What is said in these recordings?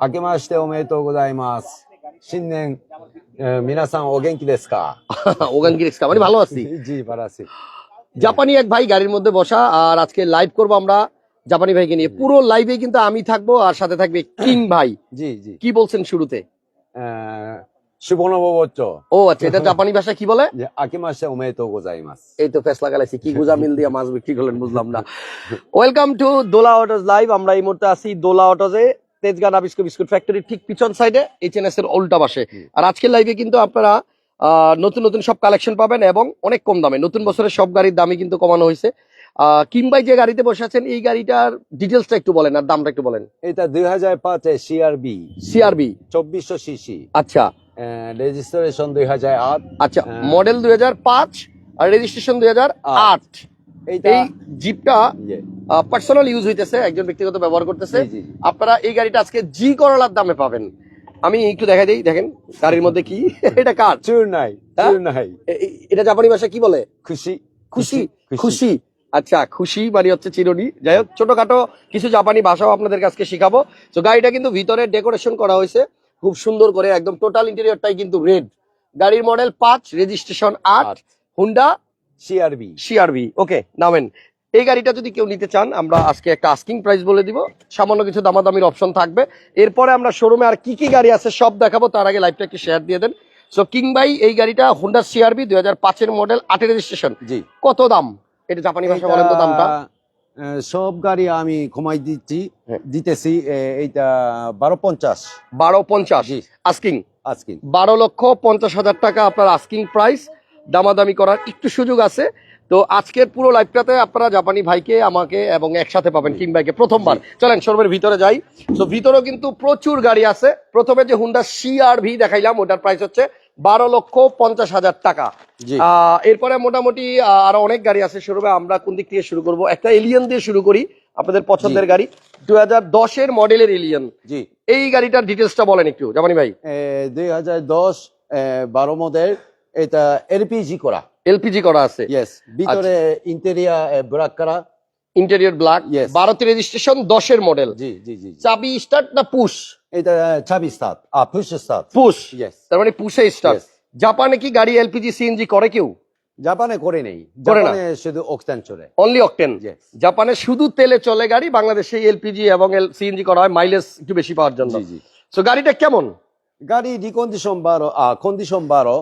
明けましておめでとうございます。新年、えー、皆さんお元気ですか？お元気ですか？মানে ভালো আছি জি ভালো আছি জাপানি এক ভাই গাড়ির মধ্যে বসা আর আজকে লাইভ করব আমরা জাপানি ভাইকে নিয়ে। পুরো লাইভে কিন্তু আমি থাকব আর সাথে থাকবে কিং ভাই। জি জি। কি বলছেন শুরুতে? আচ্ছা, আপনারা নতুন নতুন সব কালেকশন পাবেন এবং অনেক কম দামে। নতুন বছরের সব গাড়ির দামই কিন্তু কমানো হয়েছে। কিংবাই যে গাড়িতে বসে আছেন এই গাড়িটার ডিটেলস একটু বলেন আর দামটা একটু বলেন। এটা দুই হাজার পাঁচে সিআরবি সিআরবি চব্বিশশো সিসি আচ্ছা। রেজিস্ট্রেশন দুই হাজার আট আচ্ছা। মডেল দুই হাজার পাঁচ আর রেজিস্ট্রেশন দুই হাজার আট। এই জিপটা পার্সোনাল ইউজ হইতেছে একজন ব্যক্তিগত ব্যবহার করতেছে। আপনারা এই গাড়িটা আজকে জি করলার দামে পাবেন। আমি একটু দেখাই দিই দেখেন গাড়ির মধ্যে কি? এটা কার? চুর নাই হ্যাঁ? চুর নাই। এটা জাপানি ভাষা কি বলে? খুশি খুশি খুশি আচ্ছা খুশি মানে হচ্ছে চিরনি। যাই হোক ছোটখাটো কিছু জাপানি ভাষাও আপনাদের কাছে শিখাবো। তো গাড়িটা কিন্তু ভিতরে ডেকোরেশন করা হয়েছে। খুব সুন্দর করে একদম টোটাল ইন্টেরিয়রটাই কিন্তু রেড গাড়ির মডেল পাঁচ রেজিস্ট্রেশন আট। হুন্ডা সিআরবি সিআরবি ওকে নামেন। এই গাড়িটা যদি কেউ নিতে চান আমরা আজকে একটা আস্কিং প্রাইস বলে দিব। সামান্য কিছু দামাদামির অপশন থাকবে। এরপরে আমরা শোরুমে আর কি কি গাড়ি আছে সব দেখাবো তার আগে লাইভটা একটু শেয়ার দিয়ে দেন। সো কিং বাই এই গাড়িটা হুন্ডা সিআরবি দুই হাজার পাঁচের মডেল আটের রেজিস্ট্রেশন জি। কত দাম? এটা জাপানি ভাষা বলেন তো দামটা। সব গাড়ি আমি কমাই দিচ্ছি হ্যাঁ। দিতেছি এইটা বারো পঞ্চাশ। বারো পঞ্চাশ আস্কিং? আস্কিং। বারো লক্ষ পঞ্চাশ হাজার টাকা আপনার আস্কিং প্রাইস। দামাদামি করার একটু সুযোগ আছে। তো আজকের পুরো লাইভটাতে আপনারা জাপানি ভাইকে আমাকে এবং একসাথে পাবেন কিং ভাইকে প্রথমবার। চলেন শোরুমের ভিতরে যাই। তো ভিতরেও কিন্তু প্রচুর গাড়ি আছে। প্রথমে যে হুন্ডা সি আর ভি দেখাইলাম ওটার প্রাইস হচ্ছে বারো লক্ষ পঞ্চাশ হাজার টাকা। এরপরে মোটামুটি আরও অনেক গাড়ি আছে শোরুমে আমরা কোন দিক থেকে শুরু করব? একটা এলিয়ন দিয়ে শুরু করি আপনাদের পছন্দের গাড়ি। দু দশের মডেলের এলিয়ন। জি। এই গাড়িটার ডিটেলসটা বলেন একটু জাপানি ভাই। দুই হাজার দশ বারো মডেল এটা এলপিজি করা। এলপিজি করা আছে। ভিতরে ইন্টেরিয়া ব্রাক করা। Interior black. বারোতে রেজিস্ট্রেশন দশের মডেল জি জি জি। চাবি স্টার্ট না পুশ এটা ছাবি স্টার্ট আ পুশ স্টার্ট পুশ ইয়েস তার মানে পুশে স্টার্ট জাপানে কি গাড়ি এলপিজি সিএনজি করে কেউ? জাপানে করে নেই। জাপানে শুধু অক্সিজেন চলে। Only octane. জাপানে শুধু তেলে চলে গাড়ি বাংলাদেশে এলপিজি এবং সিএনজি করা হয় মাইলেজ একটু বেশি পাওয়ার জন্য। জি জি। তো গাড়িটা কেমন? গাড়ি রিকন্ডিশন বারো কন্ডিশন বারো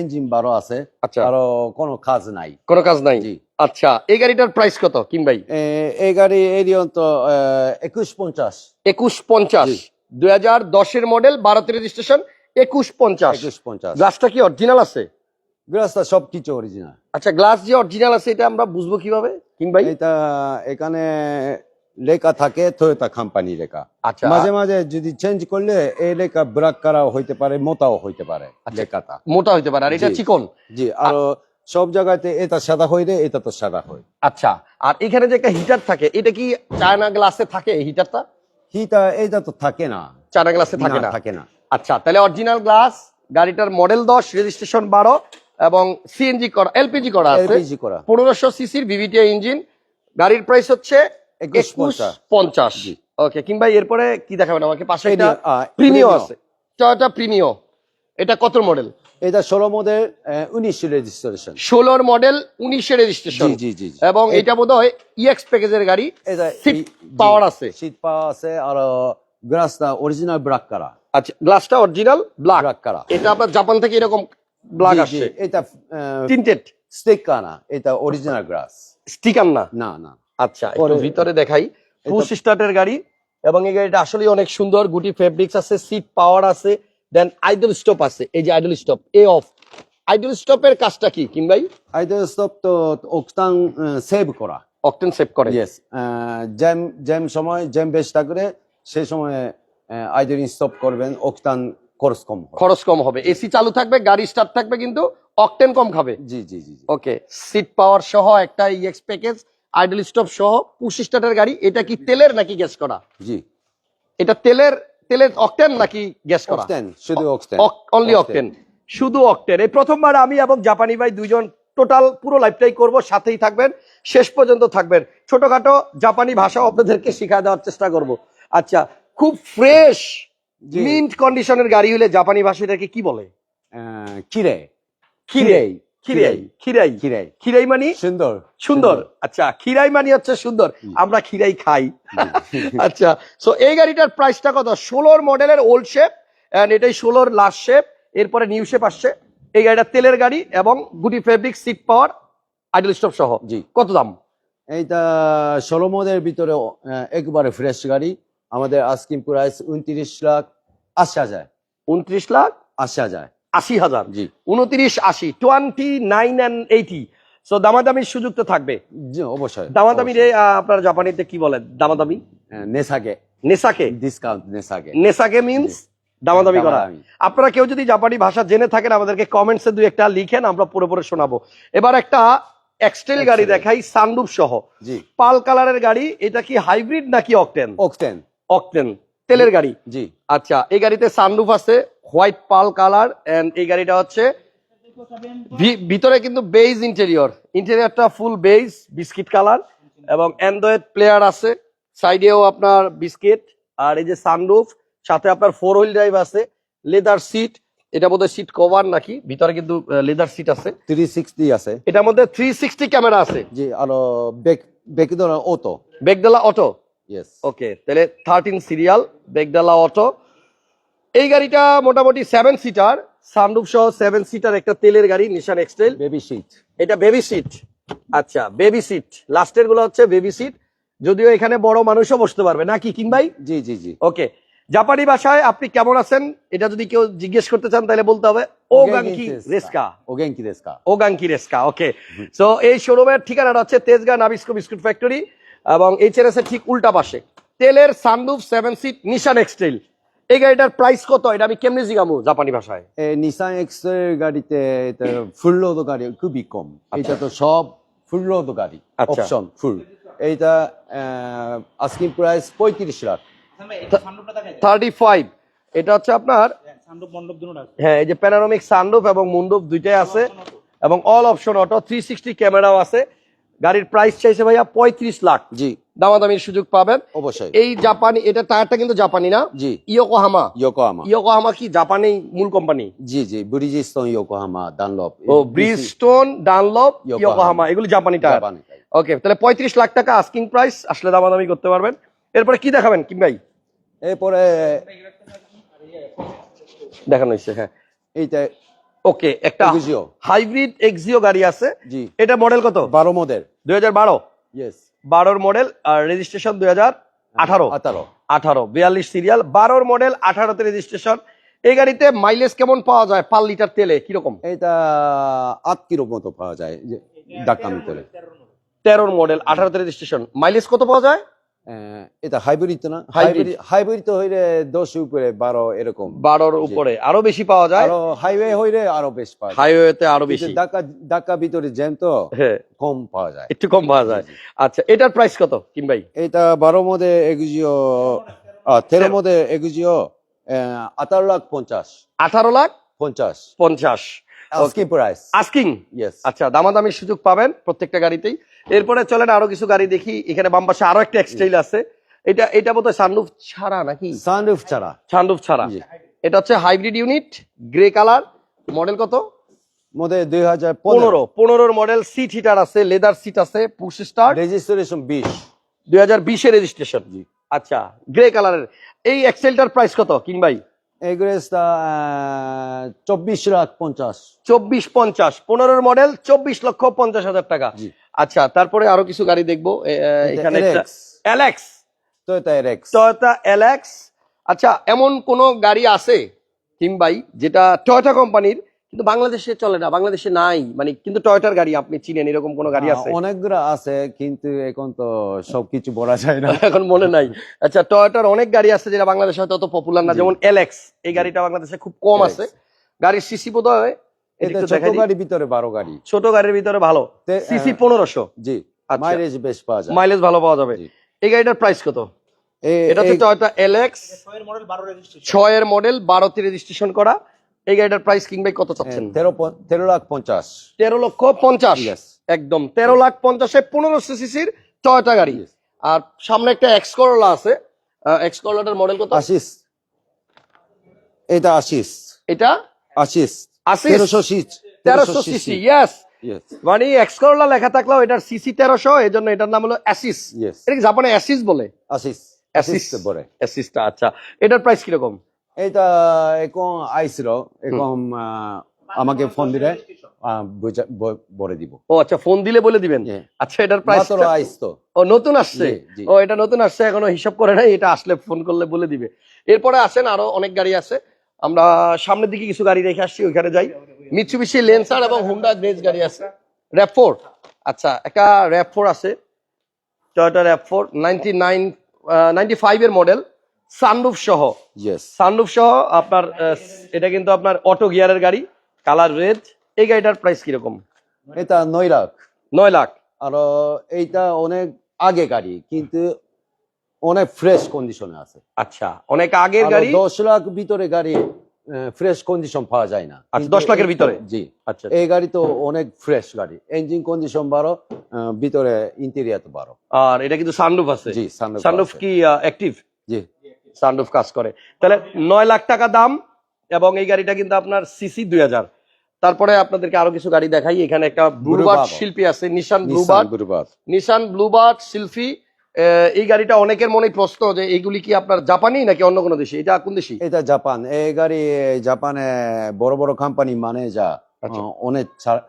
ইঞ্জিন বারো আছে আচ্ছা। আর কোনো কাজ নাই। কোনো কাজ নাই? আচ্ছা এই গাড়িটার প্রাইস কত কিং ভাই? এই গাড়ি এরিয়ন তো একুশ পঞ্চাশ। একুশ পঞ্চাশ। দুই হাজার দশের মডেল বারোতে রেজিস্ট্রেশন একুশ পঞ্চাশ। একুশ পঞ্চাশ। গ্লাসটা কি অরিজিনাল আছে? গ্লাসটা সব কিছু অরিজিনাল আচ্ছা গ্লাস যে অরিজিনাল আছে এটা আমরা বুঝব কীভাবে কিং ভাই? এটা এখানে লেখা থাকে টয়োটা কোম্পানি লেখা। আচ্ছা। মাঝে মাঝে যদি চেঞ্জ করলে এই লেখা ব্রাক করা হইতে পারে মোটাও হইতে পারে আচ্ছা। লেখাটা। মোটা হইতে পারে। আর এটা চিকন? জি আর সব জায়গাতে এটা সাদা হইলে এটা তো সাদা হয়। আচ্ছা আর এখানে যে একটা হিটার থাকে এটা কি চায়না গ্লাসে থাকে হিটারটা হিটার এটা তো থাকে না। চায়না গ্লাসে থাকে না, থাকে না। আচ্ছা তাহলে অরিজিনাল গ্লাস গাড়িটার মডেল দশ রেজিস্ট্রেশন বারো এবং সিএনজি করা এলপিজি করা আছে। এলপিজি করা। পনেরোশো সিসির ভিভিটিআই ইঞ্জিন গাড়ির প্রাইস হচ্ছে একুশ পঞ্চাশ। ওকে কিংবা এরপরে কি দেখাবেন? আমাকে পাশে Premium, প্রিমিও আছে। টয়োটা প্রিমিও এটা কত মডেল এটা ষোলো মধ্যে উনিশ রেজিস্ট্রেশন ষোলোর মডেল উনিশে রেজিস্ট্রেশন জি জি। এবং এটা বোধ হয় ইএক্স প্যাকেজের গাড়ি। এটা সিট পাওয়ার আছে। সিট পাওয়ার আছে আর গ্লাসটা অরিজিনাল ব্রাক করা আচ্ছা গ্লাসটা অরিজিনাল ব্ল্যাক করা এটা আপনার জাপান থেকে এরকম ব্ল্যাক আসছে। এটা টিন্টেড স্টিকার না এটা অরিজিনাল গ্লাস স্টিকার না? না না। আচ্ছা একটু ভিতরে দেখাই। পুশ স্টার্টের গাড়ি এবং এই গাড়িটা আসলে অনেক সুন্দর। গুটি ফেব্রিক্স আছে সিট পাওয়ার আছে দেন আইডল স্টপ আছে। এই যে আইডল স্টপ এ অফ আইডল স্টপের কাজটা কি কিং ভাই? আইডল স্টপ তো অক্টান সেভ করা। অকটেন সেভ করে। ইয়েস জ্যাম জ্যাম সময় জ্যাম বেশ থাকলে সেই সময় আইডল স্টপ করবেন অক্টান খরচ কম হবে। খরচ কম হবে। এসি চালু থাকবে গাড়ি স্টার্ট থাকবে কিন্তু অক্টেন কম খাবে। জি জি জি জি। ওকে সিট পাওয়ার সহ একটা ইএক্স প্যাকেজ আইডল স্টপ সহ পুশ স্টার্টের গাড়ি এটা কি তেলের নাকি গ্যাস করা? জি। এটা তেলের তেলের অকটেন নাকি গ্যাস করা? অক্টেন শুধু অক্টেন। Only octane. শুধু অকটেন। এই প্রথমবার আমি এবং জাপানি ভাই দুইজন টোটাল পুরো লাইফটাই করব সাথেই থাকবেন শেষ পর্যন্ত থাকবেন। ছোটখাটো জাপানি ভাষাও আপনাদেরকে শিখা দেওয়ার চেষ্টা করব। আচ্ছা খুব ফ্রেশ। মিন্ট কন্ডিশনের গাড়ি হলে জাপানি ভাষায় এটাকে কি বলে? আহ, কিরে। খিরাই খিরাই। খিরাই। খিরাই মানে? সুন্দর। সুন্দর। আচ্ছা খিরাই মানে হচ্ছে সুন্দর। আমরা খিরাই খাই। আচ্ছা সো এই গাড়িটার প্রাইসটা কত? ষোলোর মডেলের ওল্ড শেপ এন্ড এটাই ষোলোর লাস্ট শেপ এরপরে নিউ শেপ আসছে। এই গাড়িটা তেলের গাড়ি এবং গুটি fabric seat power idle stop সহ। জি। কত দাম? এইটা ষোলো মদের ভিতরে একবারে ফ্রেশ গাড়ি। আমাদের আস্কিম প্রাইস উনত্রিশ লাখ আশি হাজার। উনত্রিশ লাখ? আশি হাজার। আশি হাজার। উনত্রিশ আশি twenty nine and eighty so দামাদামির সুযোগ তো থাকবে অবশ্যই। দামাদামি রে আপনার জাপানিতে কি বলে দামাদামি? অবশ্যই। নেসাকে নেসাকে ডিসকাউন্ট নেসাকে নেসাকে মিন্স দামাদামি করা। আপনারা কেউ যদি জাপানি ভাষা জেনে থাকেন আমাদেরকে কমেন্টসে দুই একটা লিখেন আমরা পুরো পুরো শোনাবো। এবার একটা এক্সটেল গাড়ি দেখাই সানরুফ সহ। জি। পাল কালারের গাড়ি এটা কি হাইব্রিড নাকি অকটেন অকটেন অকটেন তেলের গাড়ি। জি। আচ্ছা এই গাড়িতে সানরুফ আছে। হোয়াইট পাল কালার এন্ড এই গাড়িটা হচ্ছে ভিতরে কিন্তু বেজ ইন্টেরিয়র ইন্টেরিয়রটা ফুল বেজ বিস্কিট কালার এবং অ্যান্ড্রয়েড প্লেয়ার আছে। সাইডেও আপনার বিস্কিট আর এই যে সানরুফ সাথে আপনার ফোর হুইল ড্রাইভ আছে। লেদার সিট এটা বোধহয় সিট কভার নাকি? ভিতরে কিন্তু লেদার সিট আছে। থ্রি সিক্সটি আছে। এটার মধ্যে থ্রি সিক্সটি ক্যামেরা আছে। জি আর বেকদর অটো বেগডালা অটো ইয়েস ওকে তাহলে থার্টিন সিরিয়াল বেগডালা অটো এই গাড়িটা মোটামুটি সেভেন সিটার সানরুফ সহ সেভেন সিটার একটা তেলের গাড়ি Nissan X Trail baby seat এটা বেবি সিট আচ্ছা বেবি সিট লাস্টেরগুলো হচ্ছে বেবি সিট যদিও এখানে বড় মানুষও বসতে পারবে। নাকি কিং ভাই? জি জি জি। ওকে। জাপানি ভাষায় আপনি কেমন আছেন? এটা যদি কেউ জিজ্ঞেস করতে চান তাহলে বলতে হবে ও গাঙ্কি রেস্কা ও গেঙ্কি দেস্কা ও গাঙ্কি রেস্কা ওকে সো এই শোরুমের ঠিকানাটা হচ্ছে তেজগাঁ নাবিস্কো বিস্কুট ফ্যাক্টরি এবং এইচএনএস এর ঠিক উল্টা পাশে। তেলের sunroof seven seat Nissan X Trail এই গাড়িটার প্রাইস কত? এটা আমি কেমনি জিগামু জাপানি ভাষায়? নিসান এক্সের গাড়িতে এটা ফুল লোড গাড়ি খুবই কম। এটা তো সব ফুল লোড গাড়ি আচ্ছা। অপশন ফুল এইটা আস্কিং প্রাইস পঁয়ত্রিশ লাখ। থার্টি ফাইভ এটা হচ্ছে আপনার? সান্ডুপ আছে। হ্যাঁ এই যে প্যানারোমিক সানরুফ এবং মুন্ডুপ দুইটাই আছে। এবং all option auto three sixty ক্যামেরাও আছে। গাড়ির প্রাইস চাইছে ভাইয়া পঁয়ত্রিশ লাখ। জি দামাদামির সুযোগ পাবেন। অবশ্যই। এই জাপানি এটা টায়ারটা কিন্তু জাপানি না? জি। ইয়োকোহামা। ইয়োকোহামা। ইয়োকোহামা কি জাপানি মূল কোম্পানি? জি জি ব্রিজিস্টোন ইয়োকোহামা ডানলপ ও ব্রিজস্টোন ডানলপ। ইয়োকোহামা। এগুলো জাপানি টায়ার। ওকে তাহলে পঁয়ত্রিশ লাখ টাকা আস্কিং প্রাইস আসলে দামাদামি করতে পারবেন। এরপরে কি দেখাবেন কিং ভাই? এরপরে দেখানো হয়েছে হ্যাঁ। এইটা ওকে একটা। হাইব্রিড এক্সিও গাড়ি আছে। জি। এটা মডেল কত? বারো মডেল দুই হাজার বারো? ইয়েস বারোর মডেল আর রেজিস্ট্রেশন দুই হাজার আঠারো। আঠারো। আঠারো। বিয়াল্লিশ সিরিয়াল বারোর মডেল আঠারোতে রেজিস্ট্রেশন এই গাড়িতে মাইলেজ কেমন পাওয়া যায় পার লিটার তেলে? কীরকম? এটা আট কিলো মতো পাওয়া যায় যে ঢাকা ভিতরে তেরোর মডেল আঠারোতে রেজিস্ট্রেশন মাইলেজ কত পাওয়া যায়? এটা হাইব্রিড না? হাইব্রিড হাইব্রিড তো হইলে দশ উপরে বারো এরকম। বারোর উপরে। আরও বেশি পাওয়া যায়? আরও হাইওয়ে হইলে আরও বেশ পাওয়া হাইওয়েতে আরও বেশি। ঢাকা ঢাকা ভিতরে জ্যাম তো হ্যাঁ। কম পাওয়া যায়। একটু কম পাওয়া যায়। আচ্ছা এটার প্রাইস কত কিম ভাই? এটা বারো মধ্যে এগুজিও তেরো মধ্যে এগুজিও আঠারো লাখ পঞ্চাশ। আঠারো লাখ পঞ্চাশ। পঞ্চাশ। আজকে প্রাইস আস্কিং ইয়েস আচ্ছা দামাদামির সুযোগ পাবেন প্রত্যেকটা গাড়িতেই। এরপরে চলেন আরও কিছু গাড়ি দেখি। এখানে বাম পাশে আরও একটা এক্সটাইল আছে। এটা এটা বোধহয় সানরুফ ছাড়া নাকি? সানরুফ ছাড়া। সানরুফ ছাড়া। এটা হচ্ছে hybrid unit grey colour model কত? মধ্যে দুই হাজার পনেরো। পনেরো পনেরোর মডেল সিট হিটার আছে লেদার সিট আছে পুশ স্টার রেজিস্ট্রেশন বিশ। দুই হাজার বিশে রেজিস্ট্রেশন জি। আচ্ছা গ্রে কালারের এই এক্সেলটার প্রাইস কত কিং ভাই? এগুরেসটা চব্বিশ লাখ পঞ্চাশ। চব্বিশ পঞ্চাশ। পনেরোর মডেল চব্বিশ লক্ষ পঞ্চাশ হাজার টাকা। আচ্ছা তারপরে আরও কিছু গাড়ি দেখব। এখানে অ্যালেক্স টয়োটা টয়োটা আচ্ছা এমন কোন গাড়ি আছে কিং ভাই যেটা টয়োটা কোম্পানির কিন্তু বাংলাদেশে চলে না বাংলাদেশে নাই মানে কিন্তু টয়োটার গাড়ি আপনি চিনেন এরকম কোন গাড়ি আছে? অনেকগুলো আছে কিন্তু এখন তো সবকিছু বলা যায় না। এখন মনে নাই। আচ্ছা টয়োটার অনেক গাড়ি আছে যেটা বাংলাদেশে হয়তো অত পপুলার না যেমন এলএক্স এই গাড়িটা বাংলাদেশে খুব কম আছে। গাড়ির সিসি বোধ হয় এটা ছোট গাড়ির ভিতরে বারো গাড়ি। ছোট গাড়ির ভিতরে ভালো। সিসি আহ, পনেরোশো। জি আচ্ছা। মাইলেজ বেশ পাওয়া যায়। মাইলেজ ভালো পাওয়া যাবে। এই গাড়িটার প্রাইস কত? এটা হচ্ছে টয়োটা এলএক্স ছয়ের মডেল বারো রেজিস্ট্রেশন মডেল করা। এই গাড়িটার প্রাইস কিংবা কত চাচ্ছেন? তেরো প- তেরো লাখ পঞ্চাশ। তেরো লক্ষ পঞ্চাশ। Yes. একদম। তেরো লাখ পঞ্চাশে পনেরো সিসির টয়টা গাড়ি। আর সামনে একটা এক্স করোলা আছে। এক্স করলাটার মডেল কত? আশিস। এটা আশিস। এটা? আশিস আশিস? তেরোশো সিচ তেরোশো সিসি। ইয়েস ইয়েস মানে এক্স লেখা থাকলেও এটার সিসি তেরোশো এই জন্য এটার নাম হলো অ্যাসিস এটা জাপানে অ্যাসিস বলে? আশিস অ্যাসিস বলে। অ্যাসিসটা আচ্ছা। এটার প্রাইস কীরকম? এইটা এখন আইছিল এখন আমাকে ফোন দিলে বলে দিব। ও আচ্ছা ফোন দিলে বলে দিবেন? আচ্ছা এটার প্রাইস আইস তো। ও নতুন আসছে। ও এটা নতুন আসছে এখনও হিসাব করে নাই এটা আসলে ফোন করলে বলে দিবে। এরপরে আসেন আরও অনেক গাড়ি আছে। আমরা সামনের দিকে কিছু গাড়ি রেখে আসছি ওইখানে যাই। মিৎসুবিশি লেন্সার এবং হুন্ডা গ্রেজ গাড়ি আছে। র্যাপ ফোর আচ্ছা একটা র্যাপ ফোর আছে। Toyota RAV four ninety nine ninety five এর মডেল সানরুফ সহ। সানরুফ সহ আপনার এটা কিন্তু আপনার অটো গিয়ারের গাড়ি। কালার রেড এই গাড়িটার প্রাইস কীরকম? এটা নয় লাখ। নয় লাখ। আর এইটা অনেক আগে গাড়ি কিন্তু অনেক ফ্রেশ কন্ডিশনে আছে। আচ্ছা অনেক আগের গাড়ি? দশ লাখ ভিতরে গাড়ি ফ্রেশ কন্ডিশন পাওয়া যায় না। আচ্ছা, 10 লাখের ভিতরে? জি। আচ্ছা এই গাড়ি তো অনেক ফ্রেশ গাড়ি। ইঞ্জিন কন্ডিশন বারো ভিতরে ইন্টেরিয়ার তো বারো। আর এটা কিন্তু সানরুফ আছে। জি sunroof সানরুফ কি অ্যাক্টিভ জি। সানরুফ কাজ করে। তাহলে নয় লাখ টাকা দাম এবং এই গাড়িটা কিন্তু আপনার সিসি দুই হাজার। তারপরে আপনাদেরকে আরও কিছু গাড়ি দেখাই। এখানে একটা ব্লুবার্ড শিল্পী আছে নিশান ব্লুবার্ড নিশান ব্লুবার্ড শিল্পী এই গাড়িটা অনেকের মনে প্রশ্ন যে এইগুলি কি আপনার জাপানি নাকি অন্য কোনো দেশে? এটা কোন দেশি? এটা জাপান। এই গাড়ি জাপানে বড় বড় কোম্পানি মানে যা আচ্ছা। অনেক ছাড়-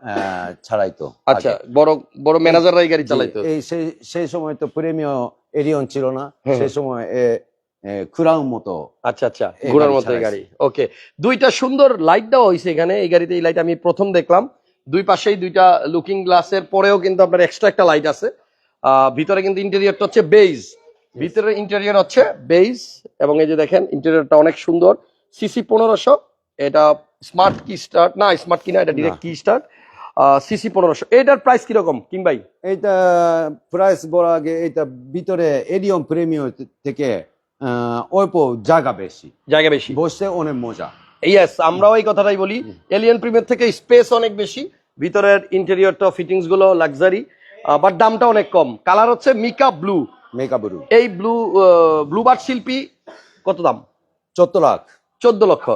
ছাড়াইতো আচ্ছা বড় বড় ম্যানেজাররা এই গাড়ি চালাইতো। এই সেই সময় তো প্রেমীয় এরিয়ন ছিল না। সেই সময় এ এ, মতো আচ্ছা আচ্ছা ঘোড়ার গাড়ি মতো গাড়ি। ওকে দুইটা সুন্দর লাইট দেওয়া হয়েছে এখানে। এই গাড়িতে এই লাইট আমি প্রথম দেখলাম। দুই পাশেই দুইটা লুকিং গ্লাসের পরেও কিন্তু আপনার এক্সট্রা একটা লাইট আছে। ভিতরে কিন্তু ইন্টেরিয়রটা হচ্ছে বেজ ভিতরে ইন্টেরিয়র হচ্ছে বেজ এবং এই যে দেখেন ইন্টেরিয়রটা অনেক সুন্দর। সিসি পনেরোশো এটা স্মার্ট কি স্টার্ট না স্মার্ট কি না এটা ডিরেক্ট কি স্টার্ট সিসি পনেরোশো। এটার প্রাইস কীরকম কিং ভাই? এইটা প্রাইস বড় আগে এটা ভিতরে এরিয়ন প্রেমীয় থেকে অল্প জায়গা বেশি। জায়গা বেশি। বসতে অনেক মজা। ইয়েস আমরাও এই কথাটাই বলি। এলিয়ান প্রিমিয়ার থেকে স্পেস অনেক বেশি। ভিতরের ইন্টেরিয়রটা ফিটিংসগুলো লাক্সারি বাট দামটা অনেক কম। কালার হচ্ছে মিকা ব্লু মেকাবুরু এই ব্লু ব্লু বার্ড শিল্পী কত দাম? চোদ্দ লাখ। চোদ্দ লক্ষ।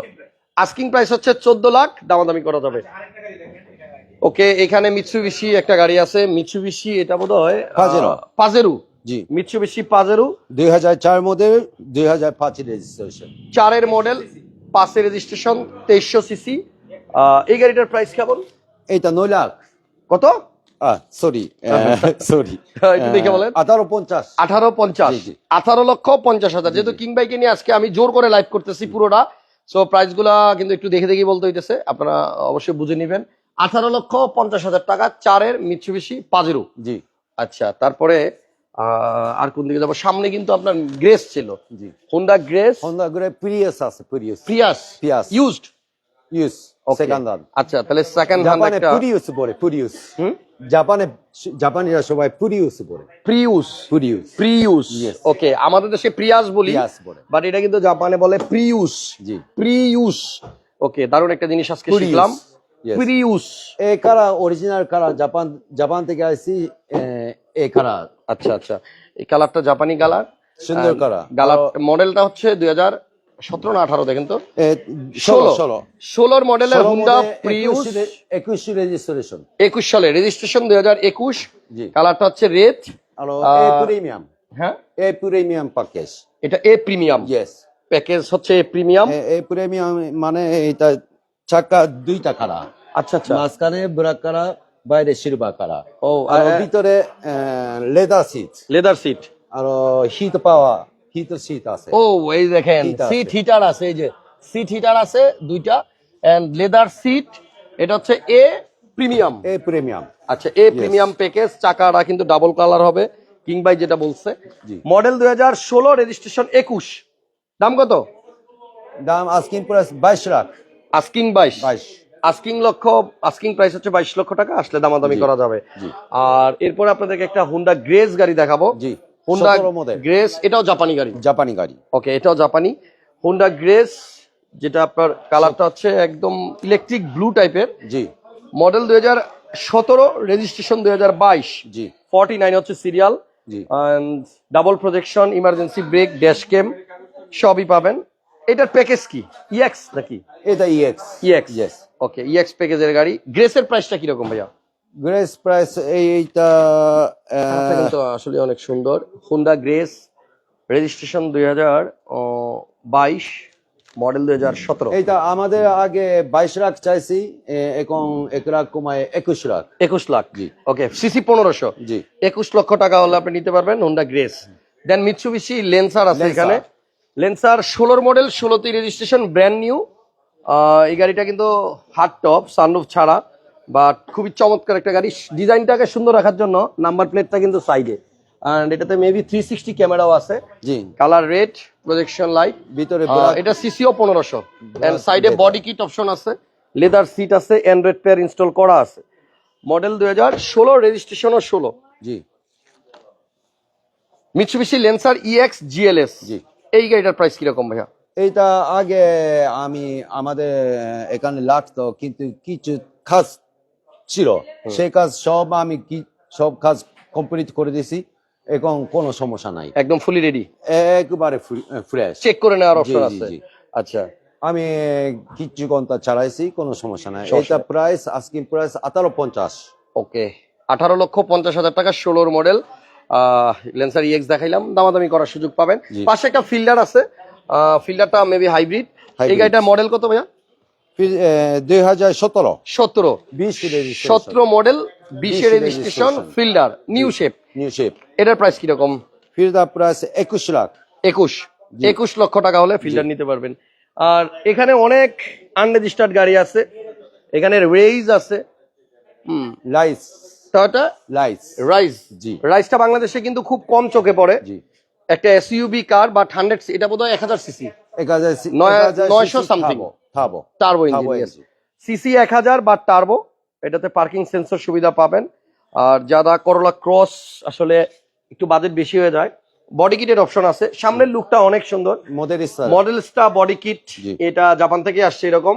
আস্কিং প্রাইস হচ্ছে চোদ্দ লাখ দামাদামি করা যাবে। ওকে এখানে মিৎসুবিশি একটা গাড়ি আছে। মিৎসুবিশি এটা বোধ হয় পাজেরো। জি। মিৎসুবিশি পাজেরু দুই হাজার চার মডেল দুই হাজার পাঁচ রেজিস্ট্রেশন চারের মডেল পাঁচের রেজিস্ট্রেশন তেইশশো সিসি এই গাড়িটার প্রাইস কেমন? এইটা নয় লাখ। কত? সরি সরি দেখে বলেন। আঠারো পঞ্চাশ। আঠারো পঞ্চাশ। জি, জি। আঠারো লক্ষ পঞ্চাশ হাজার। যেহেতু কিং বাইকে নিয়ে আজকে আমি জোর করে লাইভ করতেছি পুরোটা সো প্রাইস কিন্তু একটু দেখে দেখে বলতে হইতেছে। আপনারা অবশ্যই বুঝে নিবেন। আঠারো লক্ষ পঞ্চাশ হাজার টাকা চারের মিৎসুবিশি পাজেরো জি। আচ্ছা তারপরে আহ, আর কোন দিকে যাব? সামনে কিন্তু আপনার গ্রেস ছিল। জি। হোন্ডা গ্রেস হন্ডা করে প্রিয়াস আছে Prius. Used use second hand আচ্ছা তাহলে সেকেন্ড হ্যান্ড একটা পুরিউস বলে পুরিউস হুম? জাপানে জাপানিরা সবাই পুরিউস বলে। প্রিউস পুরিউস প্রিউস ওকে আমাদের দেশে প্রিয়াস বলি বাট এটা কিন্তু জাপানে বলে প্রিউস জি। প্রিউস ওকে দারুণ একটা জিনিস আজকে শিখলাম। প্রিউস এই কারা অরিজিনাল কারা জাপান জাপান থেকে আসছি এই কারা। আচ্ছা আচ্ছা। এই কালারটা জাপানি কালার সুন্দর কারা কালার মডেলটা হচ্ছে দুই হাজার সতেরো না আঠারো দেখেন তো? ষোলো ষোলো। ষোলো। ষোলোর মডেলের হুন্ডা প্রিউস একুশ রেজিস্ট্রেশন একুশ সালে রেজিস্ট্রেশন দুই হাজার একুশ। কালারটা হচ্ছে রেড প্রিমিয়াম হ্যাঁ? এ প্রিমিয়াম প্যাকেজ এটা এ প্রিমিয়াম ইয়েস প্যাকেজ হচ্ছে এ প্রিমিয়াম এ প্রিমিয়াম মানে এটা চাকা দুইটা কারা আচ্ছা আচ্ছা। মাঝখানে ব্রাক কারা বাইরে সিলভার কারা ও আর ভিতরে লেদার সিট লেদার সিট আর হিট পাওয়া হিট সিট আছে। ও এই দেখেন Seat আছে। সিট হিটার আছে এই যে সিট হিটার আছে দুইটা এন্ড লেদার সিট এটা হচ্ছে এ প্রিমিয়াম এ প্রিমিয়াম আচ্ছা এ প্রিমিয়াম প্যাকেজ চাকাটা কিন্তু ডাবল কালার হবে কিং যেটা বলছে। মডেল দুই হাজার ষোলো রেজিস্ট্রেশন একুশ। দাম কত? দাম আস্কিং প্রাইস বাইশ লাখ। আস্কিং বাইশ। বাইশ। আস্কিং লক্ষ আস্কিং প্রাইস হচ্ছে বাইশ লক্ষ টাকা আসলে দামাদামি করা যাবে। আর এরপরে আপনাদেরকে একটা হুন্ডা গ্রেস গাড়ি দেখাবো। জি। হুন্ডা গ্রেস এটাও জাপানি গাড়ি? জাপানি গাড়ি। ওকে এটাও জাপানি হোন্ডা গ্রেস যেটা আপনার কালারটা হচ্ছে একদম ইলেকট্রিক ব্লু টাইপের জি। মডেল দুই হাজার সতেরো রেজিস্ট্রেশন দুই হাজার বাইশ। জি। ফর্টি নাইন হচ্ছে সিরিয়াল জি। Double projection emergency brake dash cam সবই পাবেন। এটার প্যাকেজ কি? ইএক্স নাকি? এটা E EX EX yes okay EX প্যাকেজের গাড়ি। গ্রেসের প্রাইসটা কীরকম ভাইয়া? গ্রেস প্রাইস এই এইটা কিন্তু আসলে অনেক সুন্দর। হুন্ডা গ্রেস রেজিস্ট্রেশন দুই হাজার বাইশ মডেল দুই হাজার সতেরো। এইটা আমাদের আগে বাইশ লাখ চাইছি এখন এক লাখ কমায় একুশ লাখ। একুশ লাখ জি। ওকে সিসি পনেরোশো। জি। একুশ লক্ষ টাকা হলে আপনি নিতে পারবেন Honda Grace then Mitsubishi Lancer আছে এখানে। লেন্সার ষোলোর মডেল ষোলোতে রেজিস্ট্রেশন ব্র্যান্ড নিউ এই গাড়িটা কিন্তু হার্ড টপ সানরুফ ছাড়া। বাট খুবই চমৎকার একটা গাড়ি। ডিজাইনটাকে সুন্দর রাখার জন্য নাম্বার প্লেটটা কিন্তু সাইডে অ্যান্ড এটাতে মেবি থ্রি সিক্সটি ক্যামেরাও আছে। জি। কালার রেড প্রজেকশন লাইট ভিতরে এটা সিসিও পনেরোশো। এন্ড সাইডে বডি কিট অপশন আছে। লেদার সিট আছে অ্যান্ড্রয়েড পেয়ার ইনস্টল করা আছে। মডেল দুই হাজার ষোলো রেজিস্ট্রেশনও ষোলো। জি। মিৎসুবিশি লেন্সার ইএক্স জিএলএস জি। এই গাড়িটার প্রাইস কীরকম ভাইয়া? এইটা আগে আমি আমাদের এখানে লাগতো কিন্তু কিছু কাজ ছিল। সেই কাজ সব আমি কি সব কাজ কমপ্লিট করে দিয়েছি এখন কোনো সমস্যা নাই। একদম ফুলি রেডি একবারে ফ্রেশ চেক করে নেওয়ার অপশন আছে? আচ্ছা। আমি কিছু ঘণ্টা চালাইছি কোনো সমস্যা নাই। এটা প্রাইস আজকে প্রাইস আঠারো পঞ্চাশ। ওকে। আঠারো লক্ষ পঞ্চাশ হাজার টাকা ষোলোর মডেল লেন্সার ইএক্স দেখাইলাম দামাদামি করার সুযোগ পাবেন। পাশে একটা ফিল্ডার আছে। ফিল্ডারটা মেবি হাইব্রিড এই। গাড়িটার মডেল কত ভাইয়া? দুই হাজার সতেরো। সতেরো। বিশ সতেরো মডেল বিশের 20 registration Fielder new shape new shape এটার প্রাইস কীরকম? প্রাইস একুশ লাখ। একুশ। একুশ লক্ষ টাকা হলে ফিল্ডার নিতে পারবেন। আর এখানে অনেক আনরেজিস্টার্ড গাড়ি আছে। এখানে রেইজ আছে। হুম। লাইস টয়োটা লাইস রাইজ জি। বাংলাদেশে কিন্তু খুব কম চোখে পড়ে। জি। একটা এসইউবি কার বা হান্ড্রেড এটা বোধহয় এক হাজার সিসি এক হাজার নয়- হাজার নয়শো something। থাবো, টার্বো ইঞ্জিন সিসি এক হাজার বা টার্বো এটাতে পার্কিং সেন্সর সুবিধা পাবেন। আর যারা করলা ক্রস আসলে একটু বাজেট বেশি হয়ে যায় বডি কিটের অপশন আছে। সামনের লুকটা অনেক সুন্দর। মডেল স্টার বডি কিট এটা জাপান থেকে আসছে এরকম।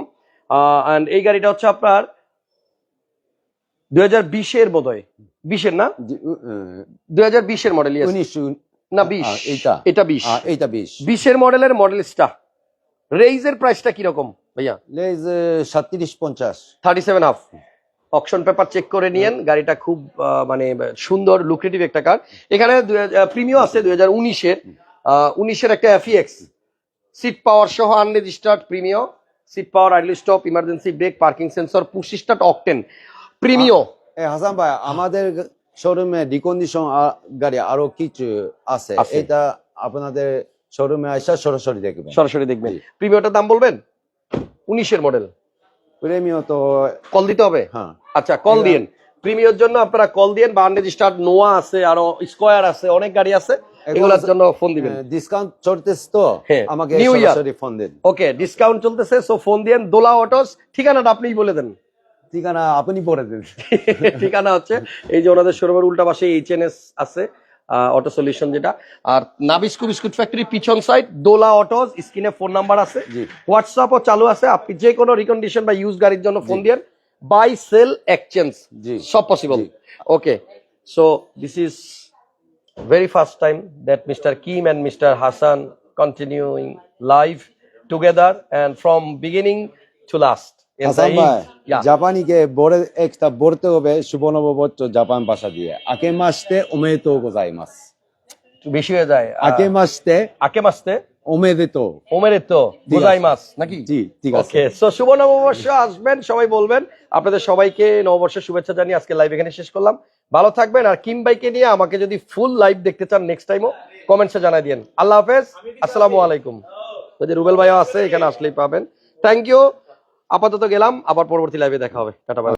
এন্ড এই গাড়িটা হচ্ছে আপনার দুই হাজার বিশের বোধ হয় বিশের না? দুই হাজার বিশের মডেল না বিশ। আ, এইটা। এটা বিশ। আ, এইটা বিশ। বিশের মডেলের মডেল স্টার রেইজের প্রাইসটা কীরকম? ভাইয়া? লেজ সাতত্রিশ পঞ্চাশ। Thirty seven half. Auction paper check করে নিয়েন গাড়িটা খুব মানে সুন্দর লুক্রেটিভ একটা কার। এখানে প্রিমিয়াম আছে দুই হাজার উনিশের। উনিশের একটা এফিএক্স সিট পাওয়ার সহ unregistered premium seat power idle stop emergency brake parking sensor push start octane premium এ হাসান ভাই আমাদের শোরুমে ডিকন্ডিশন গাড়ি আরও কিছু আছে। এটা আপনাদের শোরুমে আসা সরাসরি দেখবেন। সরাসরি দেখবেন। জি। প্রিমিয়ামটার দাম বলবেন? উনিশের মডেল প্রেমীয় তো কল দিতে হবে? হ্যাঁ। আচ্ছা কল দিয়েন। প্রিমিয়র জন্য আপনারা কল দিয়েন বা আনরেজিস্টার্ড নোয়া আছে আরও স্কোয়ার আছে অনেক গাড়ি আছে এগুলোর জন্য ফোন দিবেন। ডিসকাউন্ট চলতেছে তো? হ্যাঁ, আমাকে। সরাসরি ফোন দিন। ওকে ডিসকাউন্ট চলতেছে সো ফোন দিয়েন। দোলা অটোস ঠিকানাটা আপনিই বলে দেন। ঠিকানা আপনি পরে দিন। ঠিকানা হচ্ছে এই যে ওনাদের শোরুমের উল্টা পাশে এইচএনএস আছে অটো সলিউশন যেটা আর নাবিস্কু বিস্কুট ফ্যাক্টরি পিছন সাইড দোলা অটোস স্ক্রিনে ফোন নাম্বার আছে। হোয়াটসঅ্যাপও চালু আছে আপনি যে কোনো রিকন্ডিশন বা ইউজ গাড়ির জন্য ফোন দিয়েন বাই সেল এক্সচেঞ্জ জি। সব possible okay so this is very first time that Mr. Kim and Mr. Hassan continuing live together and from beginning to last. Hasan ভাই. জাপানিকে বলে একটা বলতে হবে শুভ নববর্ষ জাপান ভাষা দিয়ে। আকে মাসতে ওমেদেতো গোজাইমাস একটু বেশি হয়ে যায় আকে মাসতে আকে মাসতে ওমেদেতো। ওমেরে তো বোঝাই মাস নাকি? জি ঠিক আছে। ওকে সো শুভ নববর্ষ আসবেন সবাই বলবেন। আপনাদের সবাইকে নববর্ষের শুভেচ্ছা জানিয়ে আজকে লাইভ এখানে শেষ করলাম। ভালো থাকবেন আর কিম বাইকে নিয়ে আমাকে যদি ফুল লাইভ দেখতে চান নেক্সট টাইমও কমেন্টসে জানাই দিন আল্লাহ হাফেজ আসসালামু আলাইকুম। যদি রুবেল ভাইও আছে এখানে আসলেই পাবেন। থ্যাংক ইউ আপাতত গেলাম আবার পরবর্তী লাইভে দেখা হবে টাটা.